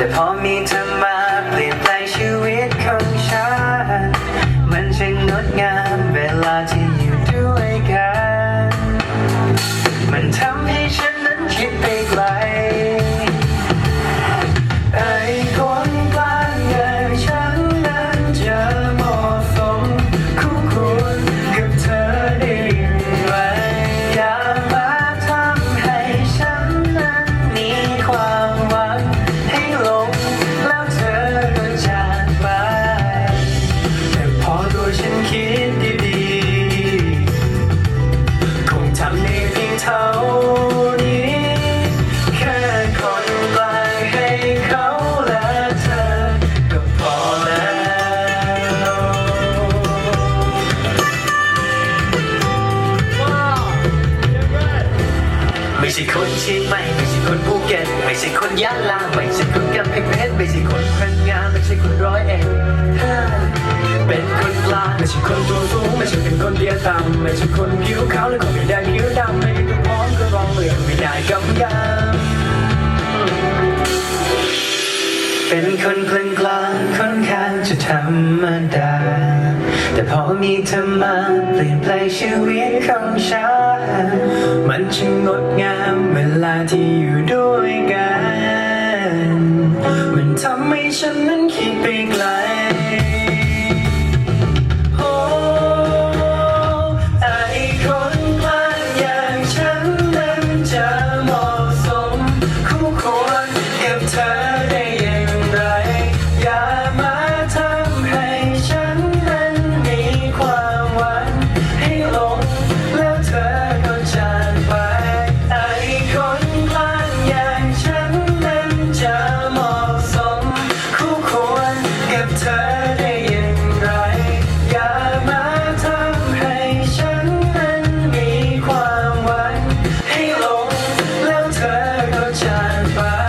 upon me to my blame. ไม่ใช่คนเชียงใหม่ไม่ใช่คนภูเก็ตไม่ใช่คนยะลาไม่ใช่คนกำแพงเพชรไม่ใช่คนพังงาไม่ใช่คนร้อยเอ็ดเธอเป็นคนกลางไม่ใช่คนตัวสูงไม่ใช่เป็นคนเดียวต่ำไม่ใช่คนผิวขาวและก็ไม่ได้ผิวดำไม่ดูพร้อมก็ร้องเลยไม่ได้กำยำเป็นคนกลางคนข้างจะธรรมดา แต่พอมีเธอมาเปลี่ยนแปลงชีวิตของฉัน มันช่างงดงามเวลาที่อยู่ด้วยกัน มันทำให้ฉันนั้นคิดไปไกล goodbye.